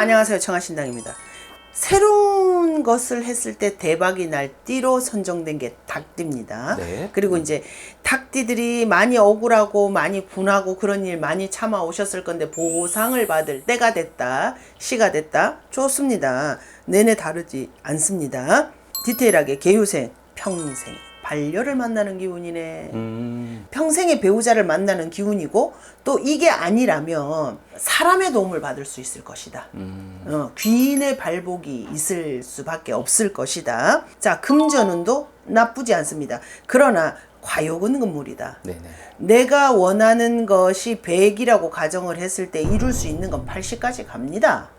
안녕하세요. 청아신당입니다. 새로운 것을 했을 때 대박이 날 띠로 선정된 게 닭띠입니다. 네. 그리고 이제 닭띠들이 많이 억울하고 많이 분하고 그런 일 많이 참아 오셨을 건데 보상을 받을 때가 됐다. 시가 됐다. 좋습니다. 내내 다르지 않습니다. 디테일하게 개유생 평생 반려를 만나는 기운이네. 음, 평생의 배우자를 만나는 기운이고 또 이게 아니라면 사람의 도움을 받을 수 있을 것이다. 음, 어, 귀인의 발복이 있을 수밖에 없을 것이다. 자, 금전운도 나쁘지 않습니다. 그러나 과욕은 금물이다. 네네. 내가 원하는 것이 100이라고 가정을 했을 때 이룰 수 있는 건 80까지 갑니다.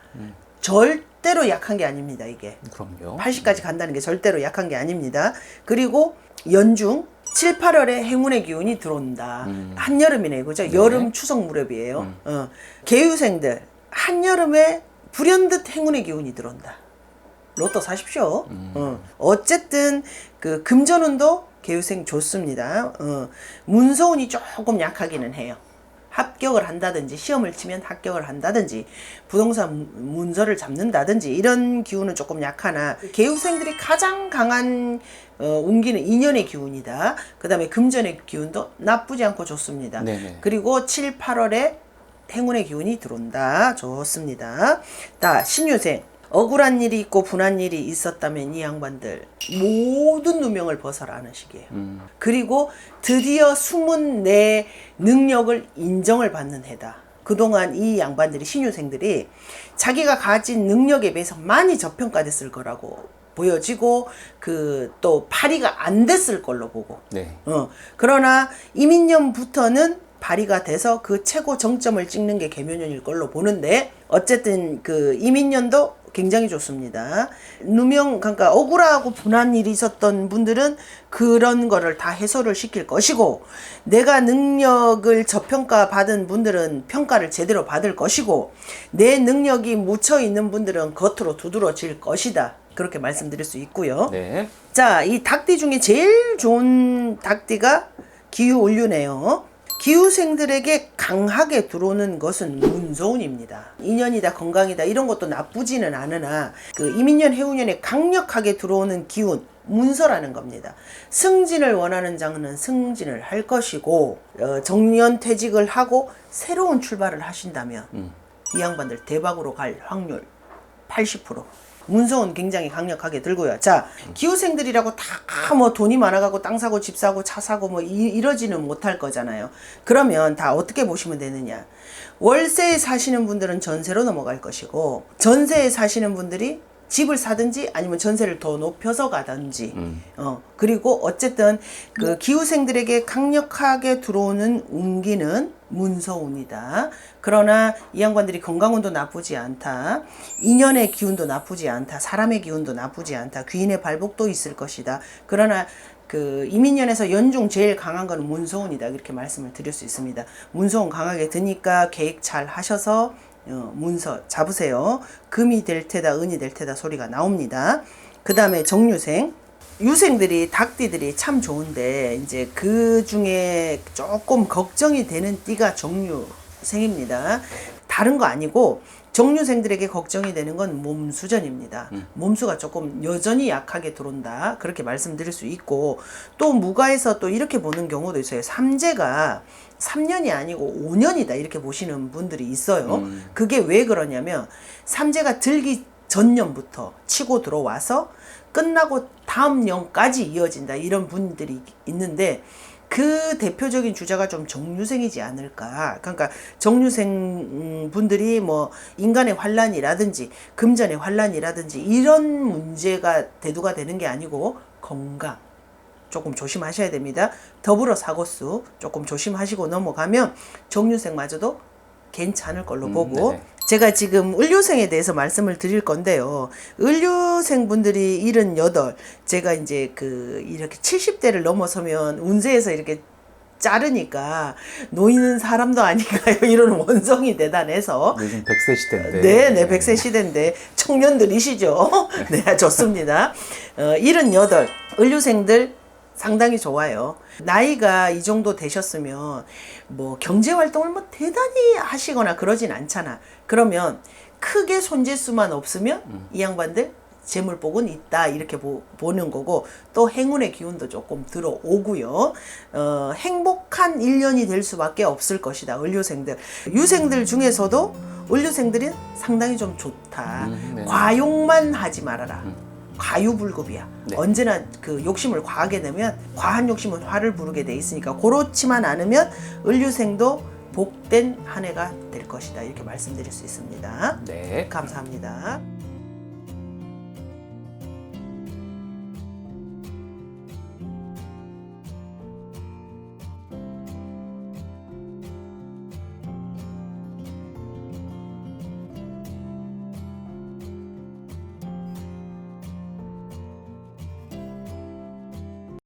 절대 로 약한 게 아닙니다, 이게. 그럼요. 80까지 간다는 게 절대로 약한 게 아닙니다. 그리고 연중 7, 8월에 행운의 기운이 들어온다. 음. 한여름이네, 그죠? 여름 추석 무렵이에요. 음. 어. 개유생들 한여름에 불현듯 행운의 기운이 들어온다. 로또 사십시오. 음. 어. 어쨌든 그 금전운도 개유생 좋습니다. 어. 문서운이 조금 약하기는 해요. 합격을 한다든지 시험을 치면 합격을 한다든지 부동산 문서를 잡는다든지 이런 기운은 조금 약하나 개우생들이 가장 강한 어, 운기는 인연의 기운이다. 그 다음에 금전의 기운도 나쁘지 않고 좋습니다. 네네. 그리고 7, 8월에 행운의 기운이 들어온다. 좋습니다. 자, 신유생. 억울한 일이 있고 분한 일이 있었다면 이 양반들 모든 누명을 벗어라는 시기예요. 음, 그리고 드디어 숨은 내 능력을 인정을 받는 해다. 그동안 이 양반들이 신유생들이 자기가 가진 능력에 비해서 많이 저평가됐을 거라고 보여지고 그 또 발휘가 안 됐을 걸로 보고 네. 어, 그러나 이민년부터는 발휘가 돼서 그 최고 정점을 찍는 게 개묘년일 걸로 보는데 어쨌든 그 이민년도 굉장히 좋습니다. 누명 그러니까 억울하고 분한 일이 있었던 분들은 그런 거를 다 해소를 시킬 것이고 내가 능력을 저평가 받은 분들은 평가를 제대로 받을 것이고 내 능력이 묻혀 있는 분들은 겉으로 두드러질 것이다. 그렇게 말씀드릴 수 있고요. 네. 자, 이 닭띠 중에 제일 좋은 닭띠가 기후온류네요. 기후생들에게 강하게 들어오는 것은 문서운입니다. 인연이다, 건강이다, 이런 것도 나쁘지는 않으나, 그 이민년, 해운년에 강력하게 들어오는 기운, 문서라는 겁니다. 승진을 원하는 장은 승진을 할 것이고, 어, 정년 퇴직을 하고 새로운 출발을 하신다면, 음. 이 양반들 대박으로 갈 확률 80%. 문서운 굉장히 강력하게 들고요. 자, 기후생들이라고 다 뭐 돈이 많아가고 땅 사고 집 사고 차 사고 뭐 이, 이러지는 못할 거잖아요. 그러면 다 어떻게 보시면 되느냐. 월세에 사시는 분들은 전세로 넘어갈 것이고, 전세에 사시는 분들이 집을 사든지 아니면 전세를 더 높여서 가든지, 음. 어, 그리고 어쨌든 그 기후생들에게 강력하게 들어오는 운기는 문서운이다. 그러나 이 양반들이 건강운도 나쁘지 않다. 인연의 기운도 나쁘지 않다. 사람의 기운도 나쁘지 않다. 귀인의 발복도 있을 것이다. 그러나 그 이민년에서 연중 제일 강한 거는 문서운이다. 이렇게 말씀을 드릴 수 있습니다. 문서운 강하게 드니까 계획 잘 하셔서 어, 문서 잡으세요. 금이 될 테다, 은이 될 테다 소리가 나옵니다. 그 다음에 정유생. 유생들이 닭띠들이 참 좋은데 이제 그 중에 조금 걱정이 되는 띠가 정유생입니다. 다른 거 아니고 정유생들에게 걱정이 되는 건 몸수전입니다. 몸수가 조금 여전히 약하게 들어온다. 그렇게 말씀드릴 수 있고 또 무가에서 또 이렇게 보는 경우도 있어요. 삼재가 3년이 아니고 5년이다. 이렇게 보시는 분들이 있어요. 음. 그게 왜 그러냐면 삼재가 들기 전년부터 치고 들어와서 끝나고 다음 년까지 이어진다 이런 분들이 있는데 그 대표적인 주자가 좀 정유생이지 않을까. 그러니까 정유생 음, 분들이 뭐 인간의 환란이라든지 금전의 환란이라든지 이런 문제가 대두가 되는 게 아니고 건강 조금 조심하셔야 됩니다. 더불어 사고수 조금 조심하시고 넘어가면 정유생마저도 괜찮을 걸로 음, 보고 네네. 제가 지금 을류생에 대해서 말씀을 드릴 건데요. 을류생 분들이 78, 제가 이제 그 이렇게 70대를 넘어서면 운세에서 이렇게 자르니까 놓이는 사람도 아닌가요? 이런 원성이 대단해서. 요즘 100세 시대인데. 네, 네, 100세 시대인데 청년들이시죠? 네, 좋습니다. 어, 78, 을류생들 상당히 좋아요. 나이가 이 정도 되셨으면 뭐 경제 활동을 뭐 대단히 하시거나 그러진 않잖아. 그러면 크게 손재수만 없으면 이 양반들 재물복은 있다 이렇게 보, 는 거고 또 행운의 기운도 조금 들어오고요. 어, 행복한 1년이 될 수밖에 없을 것이다. 을류생들. 유생들 중에서도 을류생들이 상당히 좀 좋다. 음, 네. 과욕만 하지 말아라. 과유불급이야. 네. 언제나 그 욕심을 과하게 내면 과한 욕심은 화를 부르게 돼 있으니까 그렇지만 않으면 을류생도 복된 한 해가 될 것이다. 이렇게 말씀드릴 수 있습니다. 네. 감사합니다.